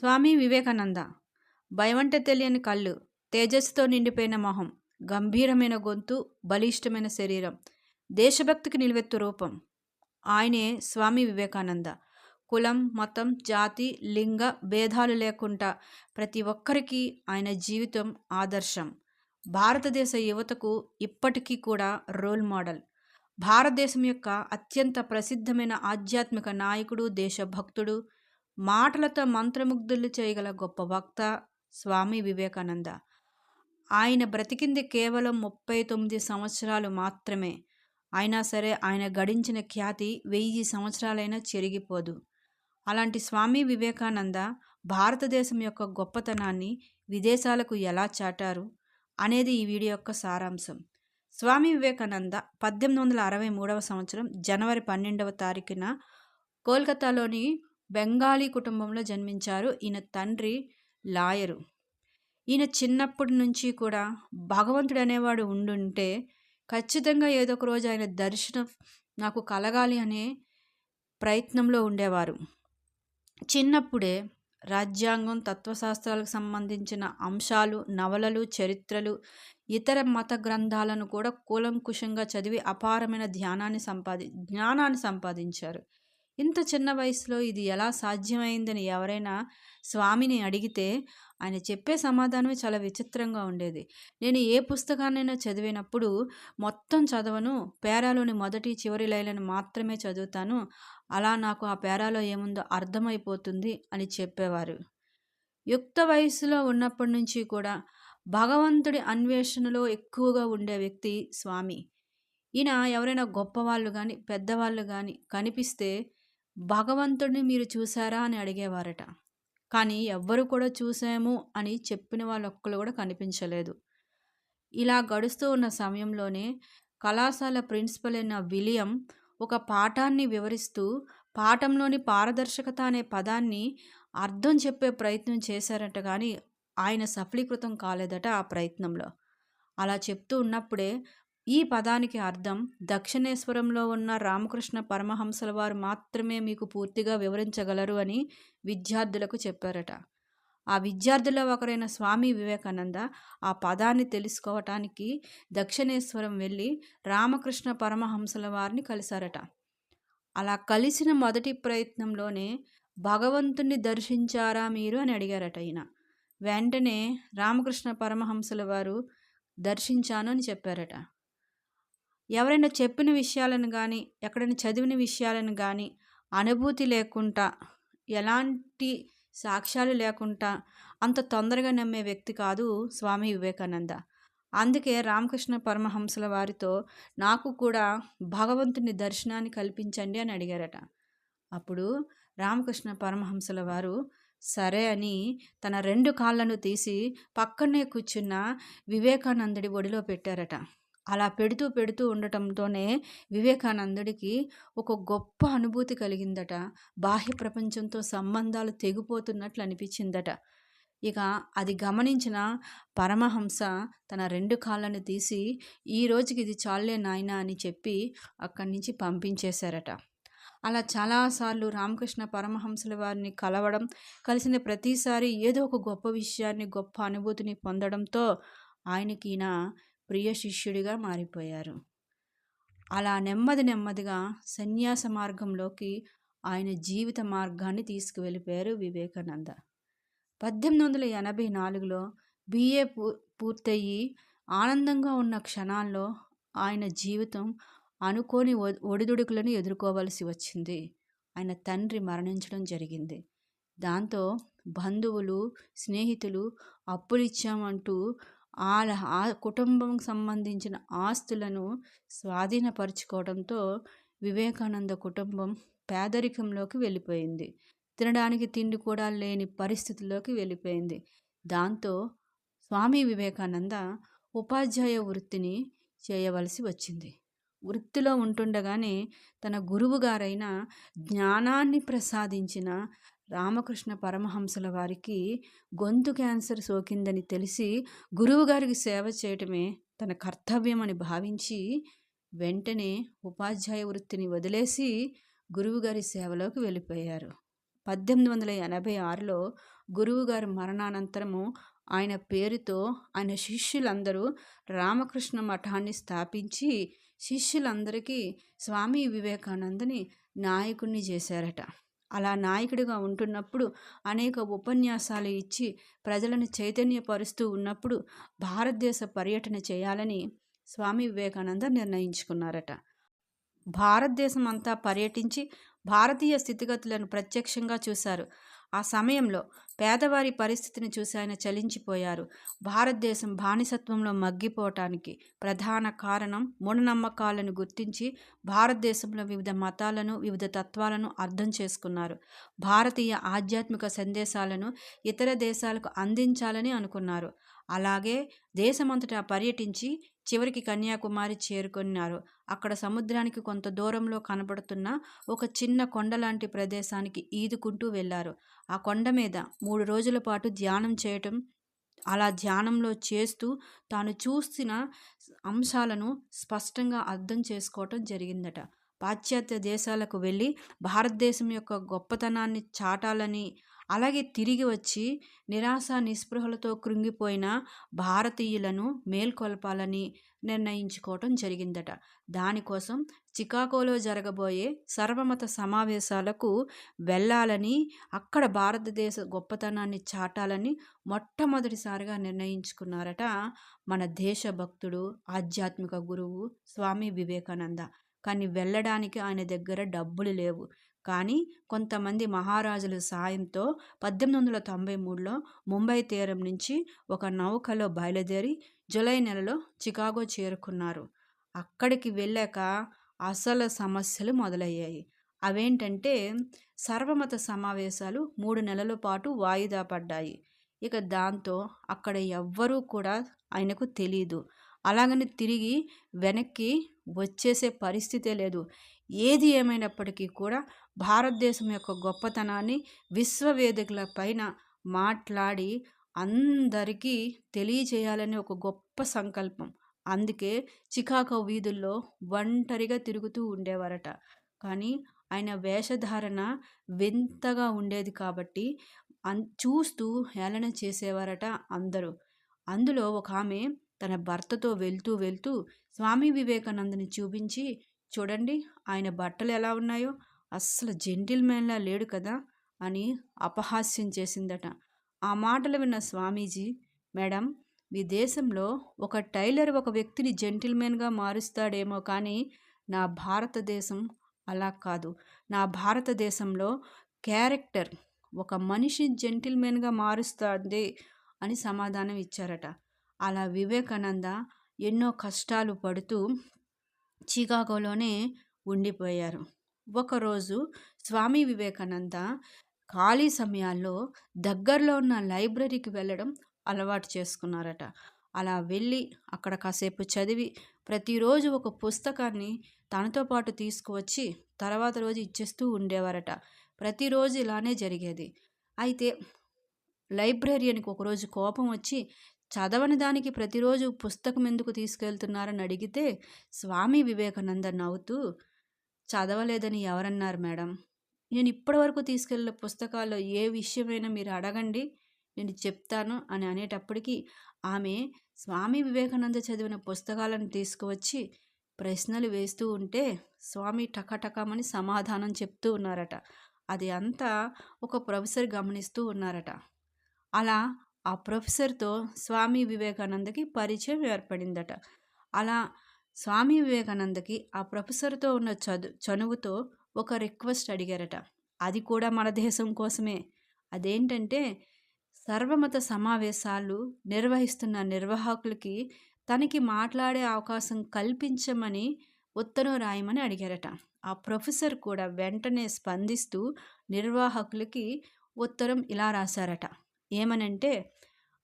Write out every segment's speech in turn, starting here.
స్వామి వివేకానంద. భయమంటే తెలియని కళ్ళు తేజస్సుతో నిండిపోయిన మొహం గంభీరమైన గొంతు బలిష్టమైన శరీరం దేశభక్తికి నిలువెత్తు రూపం. ఆయనే స్వామి వివేకానంద. కులం మతం జాతి లింగ భేదాలు లేకుండా ప్రతి ఒక్కరికి ఆయన జీవితం ఆదర్శం. భారతదేశ యువతకు ఇప్పటికీ కూడా రోల్ మోడల్. భారతదేశం యొక్క అత్యంత ప్రసిద్ధమైన ఆధ్యాత్మిక నాయకుడు దేశభక్తుడు మాటలతో మంత్రముగ్ధులు చేయగల గొప్ప వక్త స్వామి వివేకానంద. ఆయన బ్రతికింది కేవలం ముప్పై తొమ్మిది సంవత్సరాలు మాత్రమే. అయినా సరే ఆయన గడించిన ఖ్యాతి వెయ్యి సంవత్సరాలైనా చెరిగిపోదు. అలాంటి స్వామి వివేకానంద భారతదేశం యొక్క గొప్పతనాన్ని విదేశాలకు ఎలా చాటారు అనేది ఈ వీడియో యొక్క సారాంశం. స్వామి వివేకానంద పద్దెనిమిది వందల అరవై మూడవ సంవత్సరం జనవరి పన్నెండవ తారీఖున కోల్కతాలోని బెంగాలీ కుటుంబంలో జన్మించారు. ఈయన తండ్రి లాయరు. ఈయన చిన్నప్పటి నుంచి కూడా భగవంతుడు అనేవాడు ఉండుంటే ఖచ్చితంగా ఏదో ఒక రోజు ఆయన దర్శనం నాకు కలగాలి అనే ప్రయత్నంలో ఉండేవారు. చిన్నప్పుడే రాజ్యాంగం తత్వశాస్త్రాలకు సంబంధించిన అంశాలు నవలలు చరిత్రలు ఇతర మత గ్రంథాలను కూడా కూలంకుషంగా చదివి అపారమైన ధ్యానాన్ని సంపాది జ్ఞానాన్ని సంపాదించారు. ఇంత చిన్న వయసులో ఇది ఎలా సాధ్యమైందని ఎవరైనా స్వామిని అడిగితే ఆయన చెప్పే సమాధానమే చాలా విచిత్రంగా ఉండేది. నేను ఏ పుస్తకాన్నైనా చదివినప్పుడు మొత్తం చదవను పేరాలోని మొదటి చివరి లైలను మాత్రమే చదువుతాను అలా నాకు ఆ పేరాలో ఏముందో అర్థమైపోతుంది అని చెప్పేవారు. యుక్త వయసులో ఉన్నప్పటి నుంచి కూడా భగవంతుడి అన్వేషణలో ఎక్కువగా ఉండే వ్యక్తి స్వామి. ఈయన ఎవరైనా గొప్పవాళ్ళు కానీ పెద్దవాళ్ళు కానీ కనిపిస్తే భగవంతుడిని మీరు చూసారా అని అడిగేవారట. కానీ ఎవ్వరు కూడా చూసాము అని చెప్పిన వాళ్ళు ఒక్కరు కూడా కనిపించలేదు. ఇలా గడుస్తూ ఉన్న సమయంలోనే కళాశాల ప్రిన్సిపల్ అయిన విలియం ఒక పాఠాన్ని వివరిస్తూ పాఠంలోని పారదర్శకత అనే పదాన్ని అర్థం చెప్పే ప్రయత్నం చేశారట కానీ ఆయన సఫలీకృతం కాలేదట ఆ ప్రయత్నంలో. అలా చెప్తూ ఉన్నప్పుడే ఈ పదానికి అర్థం దక్షిణేశ్వరంలో ఉన్న రామకృష్ణ పరమహంసల వారు మాత్రమే మీకు పూర్తిగా వివరించగలరు అని విద్యార్థులకు చెప్పారట. ఆ విద్యార్థుల్లో ఒకరైన స్వామి వివేకానంద ఆ పదాన్ని తెలుసుకోవటానికి దక్షిణేశ్వరం వెళ్ళి రామకృష్ణ పరమహంసల వారిని కలిశారట. అలా కలిసిన మొదటి ప్రయత్నంలోనే భగవంతుణ్ణి దర్శించారా మీరు అని అడిగారట ఈయన. వెంటనే రామకృష్ణ పరమహంసల వారు దర్శించాను అని చెప్పారట. ఎవరైనా చెప్పిన విషయాలను కానీ ఎక్కడైనా చదివిన విషయాలను కానీ అనుభూతి లేకుండా ఎలాంటి సాక్ష్యాలు లేకుండా అంత తొందరగా నమ్మే వ్యక్తి కాదు స్వామి వివేకానంద. అందుకే రామకృష్ణ పరమహంసల వారితో నాకు కూడా భగవంతుని దర్శనాన్ని కల్పించండి అని అడిగారట. అప్పుడు రామకృష్ణ పరమహంసల వారు సరే అని తన రెండు కాళ్ళను తీసి పక్కనే కూర్చున్న వివేకానందుడి ఒడిలో పెట్టారట. అలా పెడుతూ పెడుతూ ఉండటంతోనే వివేకానందుడికి ఒక గొప్ప అనుభూతి కలిగిందట. బాహ్య ప్రపంచంతో సంబంధాలు తెగిపోతున్నట్లు అనిపించిందట. ఇక అది గమనించిన పరమహంస తన రెండు కాళ్ళను తీసి ఈ రోజుకి ఇది చాలే నాయన అని చెప్పి అక్కడి నుంచి పంపించేశారట. అలా చాలాసార్లు రామకృష్ణ పరమహంసల వారిని కలవడం కలిసిన ప్రతిసారి ఏదో ఒక గొప్ప విషయాన్ని గొప్ప అనుభూతిని పొందడంతో ఆయనకి ప్రియ శిష్యుడిగా మారిపోయారు. అలా నెమ్మది నెమ్మదిగా సన్యాస మార్గంలోకి ఆయన జీవిత మార్గాన్ని తీసుకువెళ్ళిపోయారు వివేకానంద. పద్దెనిమిది వందల ఎనభై నాలుగులో బిఏ పూ పూర్తయి ఆనందంగా ఉన్న క్షణాల్లో ఆయన జీవితం అనుకోని ఒడిదుడుకులను ఎదుర్కోవలసి వచ్చింది. ఆయన తండ్రి మరణించడం జరిగింది. దాంతో బంధువులు స్నేహితులు అప్పులు ఇచ్చామంటూ ఆ కుటుంబం సంబంధించిన ఆస్తులను స్వాధీనపరుచుకోవడంతో వివేకానంద కుటుంబం పేదరికంలోకి వెళ్ళిపోయింది. తినడానికి తిండి కూడా లేని పరిస్థితుల్లోకి వెళ్ళిపోయింది. దాంతో స్వామి వివేకానంద ఉపాధ్యాయ వృత్తిని చేయవలసి వచ్చింది. వృత్తిలో ఉంటుండగానే తన గురువుగారైన జ్ఞానాన్ని ప్రసాదించిన రామకృష్ణ పరమహంసల వారికి గొంతు క్యాన్సర్ సోకిందని తెలిసి గురువుగారికి సేవ చేయటమే తన కర్తవ్యం అని భావించి వెంటనే ఉపాధ్యాయ వృత్తిని వదిలేసి గురువుగారి సేవలోకి వెళ్ళిపోయారు. పద్దెనిమిది వందల ఎనభై ఆరులో గురువుగారి మరణానంతరము ఆయన పేరుతో ఆయన శిష్యులందరూ రామకృష్ణ మఠాన్ని స్థాపించి శిష్యులందరికీ స్వామి వివేకానందని నాయకుణ్ణి చేశారట. అలా నాయకుడిగా ఉంటున్నప్పుడు అనేక ఉపన్యాసాలు ఇచ్చి ప్రజలను చైతన్యపరుస్తూ ఉన్నప్పుడు భారతదేశ పర్యటన చేయాలని స్వామి వివేకానంద నిర్ణయించుకున్నారట. భారతదేశం అంతా పర్యటించి భారతీయ స్థితిగతులను ప్రత్యక్షంగా చూశారు. ఆ సమయంలో పేదవారి పరిస్థితిని చూసి ఆయన చలించిపోయారు. భారతదేశం బానిసత్వంలో మగ్గిపోవటానికి ప్రధాన కారణం మూఢనమ్మకాలను గుర్తించి భారతదేశంలో వివిధ మతాలను వివిధ తత్వాలను అర్థం చేసుకున్నారు. భారతీయ ఆధ్యాత్మిక సందేశాలను ఇతర దేశాలకు అందించాలని అనుకున్నారు. అలాగే దేశమంతటా పర్యటించి చివరికి కన్యాకుమారి చేరుకున్నారు. అక్కడ సముద్రానికి కొంత దూరంలో కనబడుతున్న ఒక చిన్న కొండ లాంటి ప్రదేశానికి ఈదుకుంటూ వెళ్ళారు. ఆ కొండ మీద మూడు రోజుల పాటు ధ్యానం చేయటం అలా ధ్యానంలో చేస్తూ తాను చూసిన అంశాలను స్పష్టంగా అర్థం చేసుకోవటం జరిగిందట. పాశ్చాత్య దేశాలకు వెళ్ళి భారతదేశం యొక్క గొప్పతనాన్ని చాటాలని అలాగే తిరిగి వచ్చి నిరాశ నిస్పృహలతో కృంగిపోయిన భారతీయులను మేల్కొల్పాలని నిర్ణయించుకోవటం జరిగిందట. దానికోసం చికాగోలో జరగబోయే సర్వమత సమావేశాలకు వెళ్ళాలని అక్కడ భారతదేశ గొప్పతనాన్ని చాటాలని మొట్టమొదటిసారిగా నిర్ణయించుకున్నారట మన దేశభక్తుడు ఆధ్యాత్మిక గురువు స్వామి వివేకానంద. కానీ వెళ్ళడానికి ఆయన దగ్గర డబ్బులు లేవు. కానీ కొంతమంది మహారాజుల సాయంతో పద్దెనిమిది వందల తొంభై మూడులో ముంబై తీరం నుంచి ఒక నౌకలో బయలుదేరి జూలై నెలలో చికాగో చేరుకున్నారు. అక్కడికి వెళ్ళాక అసలు సమస్యలు మొదలయ్యాయి. అవేంటంటే సర్వమత సమావేశాలు మూడు నెలల పాటు వాయిదా పడ్డాయి. ఇక దాంతో అక్కడ ఎవ్వరూ కూడా ఆయనకు తెలియదు అలాగని తిరిగి వెనక్కి వచ్చేసే పరిస్థితే లేదు. ఏది ఏమైనప్పటికీ కూడా భారతదేశం యొక్క గొప్పతనాన్ని విశ్వవేదికల పైన మాట్లాడి అందరికీ తెలియజేయాలని ఒక గొప్ప సంకల్పం. అందుకే చికాగో వీధుల్లో ఒంటరిగా తిరుగుతూ ఉండేవారట. కానీ ఆయన వేషధారణ వింతగా ఉండేది కాబట్టి అన్ చూస్తూ హేళన చేసేవారట అందరూ. అందులో ఒక ఆమె తన భర్తతో వెళ్తూ వెళ్తూ స్వామి వివేకానందని చూపించి చూడండి ఆయన బట్టలు ఎలా ఉన్నాయో అస్సలు జెంటిల్మెన్లా లేడు కదా అని అపహాస్యం చేసిందట. ఆ మాటలు విన్న స్వామీజీ మేడం మీ దేశంలో ఒక టైలర్ ఒక వ్యక్తిని జెంటిల్మెన్గా మారుస్తాడేమో కానీ నా భారతదేశం అలా కాదు. నా భారతదేశంలో క్యారెక్టర్ ఒక మనిషి జెంటిల్మెన్గా మారుస్తుంది అని సమాధానం ఇచ్చారట. అలా వివేకానంద ఎన్నో కష్టాలు పడుతూ చికాగోలోనే ఉండిపోయారు. ఒకరోజు స్వామి వివేకానంద ఖాళీ సమయాల్లో దగ్గరలో ఉన్న లైబ్రరీకి వెళ్ళడం అలవాటు చేసుకున్నారట. అలా వెళ్ళి అక్కడ కాసేపు చదివి ప్రతిరోజు ఒక పుస్తకాన్ని తనతో పాటు తీసుకువచ్చి తర్వాత రోజు ఇచ్చేస్తూ ఉండేవారట. ప్రతిరోజు ఇలానే జరిగేది. అయితే లైబ్రరీయన్కి ఒకరోజు కోపం వచ్చి చదవని దానికి ప్రతిరోజు పుస్తకం ఎందుకు తీసుకెళ్తున్నారని అడిగితే స్వామి వివేకానంద నవ్వుతూ చదవలేదని ఎవరన్నారు మేడం? నేను ఇప్పటివరకు తీసుకెళ్ళిన పుస్తకాల్లో ఏ విషయమైనా మీరు అడగండి నేను చెప్తాను అని అనేటప్పటికీ ఆమె స్వామి వివేకానంద చదివిన పుస్తకాలను తీసుకువచ్చి ప్రశ్నలు వేస్తూ ఉంటే స్వామి టకటకమని సమాధానం చెప్తూ ఉన్నారట. అది అంతా ఒక ప్రొఫెసర్ గమనిస్తూ ఉన్నారట. అలా ఆ ప్రొఫెసర్తో స్వామి వివేకానందకి పరిచయం ఏర్పడిందట. అలా స్వామి వివేకానందకి ఆ ప్రొఫెసర్తో ఉన్న చదు చనువుతో ఒక రిక్వెస్ట్ అడిగారట. అది కూడా మన దేశం కోసమే. అదేంటంటే సర్వమత సమావేశాలు నిర్వహిస్తున్న నిర్వాహకులకి తనకి మాట్లాడే అవకాశం కల్పించమని ఉత్తరం రాయమని అడిగారట. ఆ ప్రొఫెసర్ కూడా వెంటనే స్పందిస్తూ నిర్వాహకులకి ఉత్తరం ఇలా రాశారట. ఏమనంటే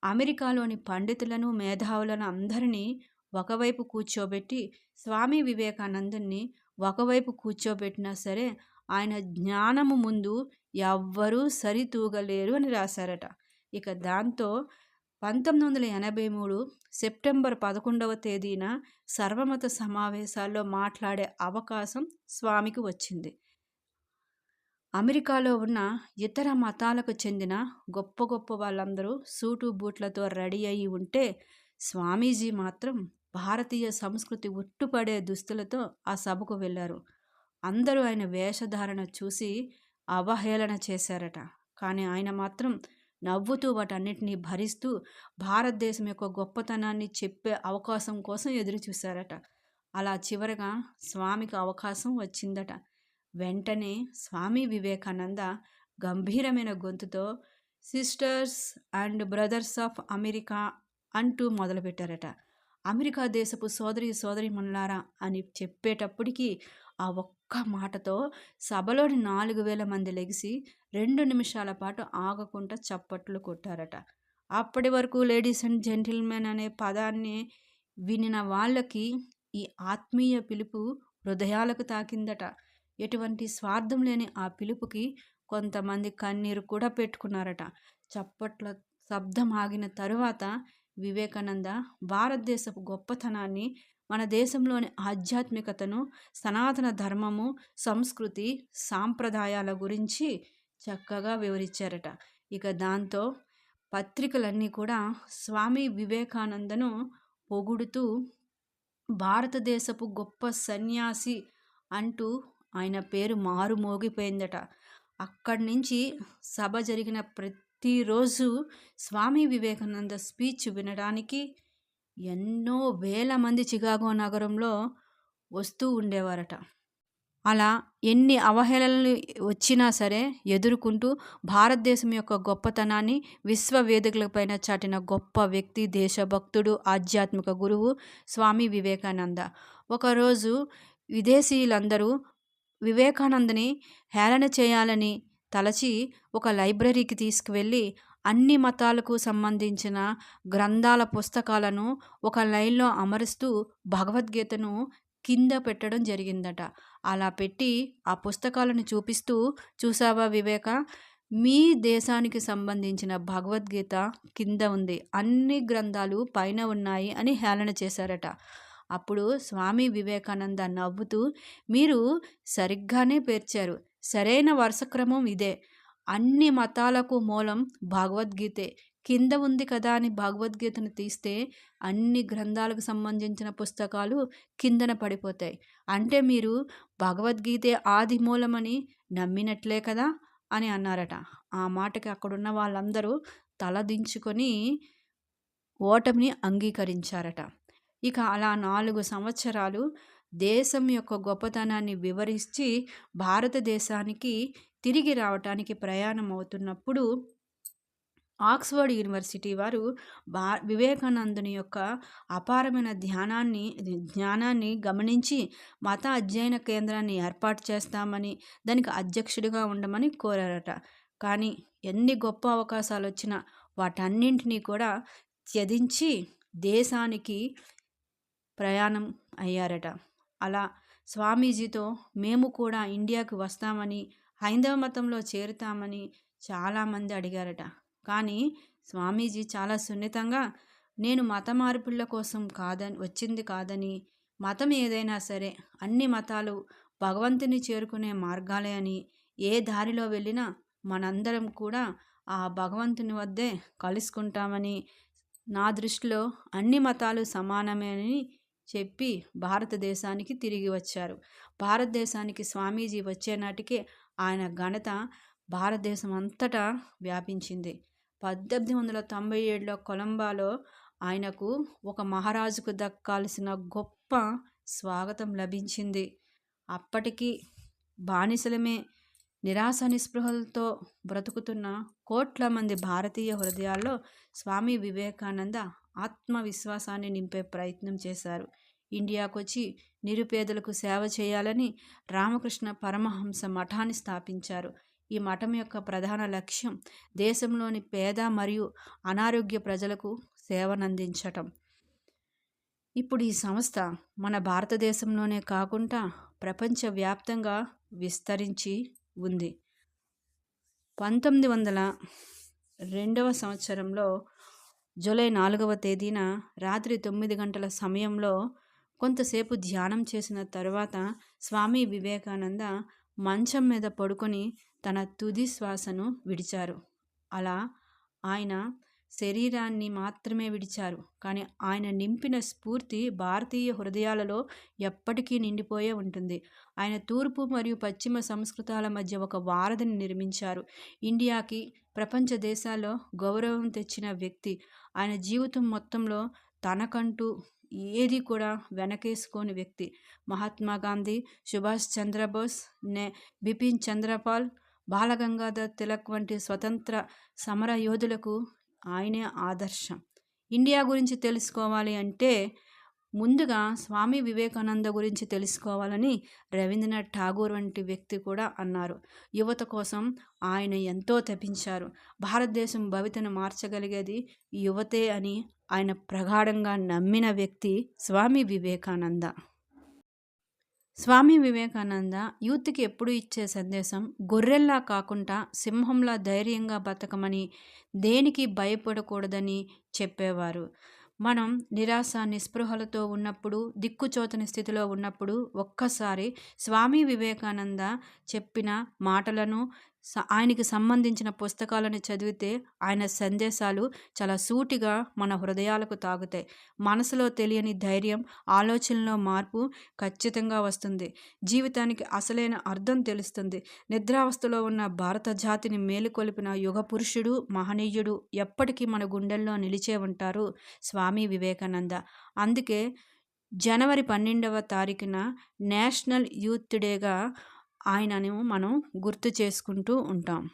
అమెరికాలోని పండితులను మేధావులను అందరినీ ఒకవైపు కూర్చోబెట్టి స్వామి వివేకానందుని ఒకవైపు కూర్చోబెట్టినా సరే ఆయన జ్ఞానము ముందు ఎవ్వరూ సరితూగలేరు అని రాశారట. ఇక దాంతో పంతొమ్మిది వందల ఎనభై మూడు సెప్టెంబర్ పదకొండవ తేదీన సర్వమత సమావేశాల్లో మాట్లాడే అవకాశం స్వామికి వచ్చింది. అమెరికాలో ఉన్న ఇతర మతాలకు చెందిన గొప్ప గొప్ప వాళ్ళందరూ సూటు బూట్లతో రెడీ అయి ఉంటే స్వామీజీ మాత్రం భారతీయ సంస్కృతి ఉట్టుపడే దుస్తులతో ఆ సభకు వెళ్ళారు. అందరూ ఆయన వేషధారణ చూసి అవహేళన చేశారట. కానీ ఆయన మాత్రం నవ్వుతూ వాటన్నిటినీ భరిస్తూ భారతదేశం యొక్క గొప్పతనాన్ని చెప్పే అవకాశం కోసం ఎదురు చూశారట అలా చివరగా స్వామికి అవకాశం వచ్చిందట. వెంటనే స్వామి వివేకానంద గంభీరమైన గొంతుతో sisters and brothers of America అంటూ మొదలుపెట్టారట. అమెరికా దేశపు సోదరి సోదరి మనులారా అని చెప్పేటప్పటికీ ఆ ఒక్క మాటతో సభలోని నాలుగు వేల మంది లెగిసి రెండు నిమిషాల పాటు ఆగకుండా చప్పట్లు కొట్టారట. అప్పటి వరకు లేడీస్ అండ్ జెంటిల్మెన్ అనే పదాన్ని వినిన వాళ్ళకి ఈ ఆత్మీయ పిలుపు హృదయాలకు తాకిందట. ఎటువంటి స్వార్థం లేని ఆ పిలుపుకి కొంతమంది కన్నీరు కూడా పెట్టుకున్నారట. చప్పట్ల శబ్దం ఆగిన తరువాత వివేకానంద భారతదేశపు గొప్పతనాన్ని మన దేశంలోని ఆధ్యాత్మికతను సనాతన ధర్మము సంస్కృతి సాంప్రదాయాల గురించి చక్కగా వివరించారట. ఇక దాంతో పత్రికలన్నీ కూడా స్వామి వివేకానందను పొగుడుతూ భారతదేశపు గొప్ప సన్యాసి అంటూ ఆయన పేరు మారుమోగిపోయిందట. అక్కడి నుంచి సభ జరిగిన ప్రతి ప్రతిరోజు స్వామి వివేకానంద స్పీచ్ వినడానికి ఎన్నో వేల మంది చికాగో నగరంలో వస్తూ ఉండేవారట. అలా ఎన్ని అవహేళనలు వచ్చినా సరే ఎదుర్కొంటూ భారతదేశం యొక్క గొప్పతనాన్ని విశ్వ వేదికలపైన చాటిన గొప్ప వ్యక్తి దేశభక్తుడు ఆధ్యాత్మిక గురువు స్వామి వివేకానంద. ఒకరోజు విదేశీయులందరూ వివేకానందని హేళన చేయాలని తలచి ఒక లైబ్రరీకి తీసుకువెళ్ళి అన్ని మతాలకు సంబంధించిన గ్రంథాల పుస్తకాలను ఒక లైన్లో అమరుస్తూ భగవద్గీతను కింద పెట్టడం జరిగిందట. అలా పెట్టి ఆ పుస్తకాలను చూపిస్తూ చూసావా వివేక? మీ దేశానికి సంబంధించిన భగవద్గీత కింద ఉంది. అన్ని గ్రంథాలు పైన ఉన్నాయి అని హేళన చేశారట. అప్పుడు స్వామి వివేకానంద నవ్వుతూ మీరు సరిగ్గానే పేర్చారు. సరైన వరుసక్రమం ఇదే. అన్ని మతాలకు మూలం భగవద్గీతే. కింద ఉంది కదా అని భగవద్గీతను తీస్తే అన్ని గ్రంథాలకు సంబంధించిన పుస్తకాలు కిందన పడిపోతాయి. అంటే మీరు భగవద్గీతే ఆది మూలమని నమ్మినట్లే కదా అని అన్నారట. ఆ మాటకి అక్కడున్న వాళ్ళందరూ తలదించుకొని ఓటమిని అంగీకరించారట. ఇక అలా నాలుగు సంవత్సరాలు దేశం యొక్క గొప్పతనాన్ని వివరించి భారతదేశానికి తిరిగి రావటానికి ప్రయాణం అవుతున్నప్పుడు ఆక్స్ఫర్డ్ యూనివర్సిటీ వారు భా వివేకానందుని యొక్క అపారమైన ధ్యానాన్ని జ్ఞానాన్ని గమనించి మత అధ్యయన కేంద్రాన్ని ఏర్పాటు చేస్తామని దానికి అధ్యక్షుడిగా ఉండమని కోరారట. కానీ ఎన్ని గొప్ప అవకాశాలు వచ్చినా వాటన్నింటినీ కూడా త్యజించి దేశానికి ప్రయాణం అయ్యారట. అలా స్వామీజీతో మేము కూడా ఇండియాకి వస్తామని హైందవ మతంలో చేరుతామని చాలామంది అడిగారట. కానీ స్వామీజీ చాలా సున్నితంగా నేను మత మార్పుల కోసం కాదని వచ్చింది కాదని మతం ఏదైనా సరే అన్ని మతాలు భగవంతుని చేరుకునే మార్గాలే అని ఏ దారిలో వెళ్ళినా మనందరం కూడా ఆ భగవంతుని వద్దే కలుసుకుంటామని నా దృష్టిలో అన్ని మతాలు సమానమే అని చెప్పి భారతదేశానికి తిరిగి వచ్చారు. భారతదేశానికి స్వామీజీ వచ్చే నాటికే ఆయన ఘనత భారతదేశం అంతటా వ్యాపించింది. పద్దెనిమిది వందల తొంభై ఏడులో కొలంబాలో ఆయనకు ఒక మహారాజుకు దక్కాల్సిన గొప్ప స్వాగతం లభించింది. అప్పటికి బానిసలమే నిరాశ నిస్పృహలతో బ్రతుకుతున్న కోట్ల మంది భారతీయ హృదయాల్లో స్వామి వివేకానంద ఆత్మవిశ్వాసాన్ని నింపే ప్రయత్నం చేశారు. ఇండియాకు వచ్చి నిరుపేదలకు సేవ చేయాలని రామకృష్ణ పరమహంస మఠాన్ని స్థాపించారు. ఈ మఠం యొక్క ప్రధాన లక్ష్యం దేశంలోని పేద మరియు అనారోగ్య ప్రజలకు సేవనందించటం. ఇప్పుడు ఈ సంస్థ మన భారతదేశంలోనే కాకుండా ప్రపంచవ్యాప్తంగా విస్తరించి ఉంది. పంతొమ్మిది వందల రెండవ సంవత్సరంలో జూలై నాలుగవ తేదీన రాత్రి తొమ్మిది గంటల సమయంలో కొంతసేపు ధ్యానం చేసిన తర్వాత స్వామి వివేకానంద మంచం మీద పడుకొని తన తుది శ్వాసను విడిచారు. అలా ఆయన శరీరాన్ని మాత్రమే విడిచారు. కానీ ఆయన నింపిన స్ఫూర్తి భారతీయ హృదయాలలో ఎప్పటికీ నిండిపోయే ఉంటుంది. ఆయన తూర్పు మరియు పశ్చిమ సంస్కృతాల మధ్య ఒక వారధిని నిర్మించారు. ఇండియాకి ప్రపంచ దేశాల్లో గౌరవం తెచ్చిన వ్యక్తి. ఆయన జీవితం మొత్తంలో తనకంటూ ఏది కూడా వెనకేసుకోని వ్యక్తి. మహాత్మా గాంధీ సుభాష్ చంద్రబోస్ నే బిపిన్ చంద్రపాల్ బాలగంగాధర్ తిలక్ వంటి స్వతంత్ర సమర యోధులకు ఆయనే ఆదర్శం. ఇండియా గురించి తెలుసుకోవాలి అంటే ముందుగా స్వామి వివేకానంద గురించి తెలుసుకోవాలని రవీంద్రనాథ్ ఠాగూర్ వంటి వ్యక్తి కూడా అన్నారు. యువత కోసం ఆయన ఎంతో తపించారు. భారతదేశం భవితను మార్చగలిగేది యువతే అని ఆయన ప్రగాఢంగా నమ్మిన వ్యక్తి స్వామి వివేకానంద. స్వామి వివేకానంద యూత్కి ఎప్పుడు ఇచ్చే సందేశం గొర్రెల్లా కాకుండా సింహంలా ధైర్యంగా బతకమని దేనికి భయపడకూడదని చెప్పేవారు. మనం నిరాశ నిస్పృహలతో ఉన్నప్పుడు దిక్కుచోతని స్థితిలో ఉన్నప్పుడు ఒక్కసారి స్వామి వివేకానంద చెప్పిన మాటలను ఆయనకి సంబంధించిన పుస్తకాలను చదివితే ఆయన సందేశాలు చాలా సూటిగా మన హృదయాలకు తాగుతాయి. మనసులో తెలియని ధైర్యం ఆలోచనలో మార్పు ఖచ్చితంగా వస్తుంది. జీవితానికి అసలైన అర్థం తెలుస్తుంది. నిద్రావస్థలో ఉన్న భారత జాతిని మేలుకొలిపిన యుగ పురుషుడు మహనీయుడు ఎప్పటికీ మన గుండెల్లో నిలిచే ఉంటారు స్వామి వివేకానంద. అందుకే జనవరి పన్నెండవ తారీఖున నేషనల్ యూత్ డేగా ఆయనను మనం గుర్తు చేసుకుంటూ ఉంటాం.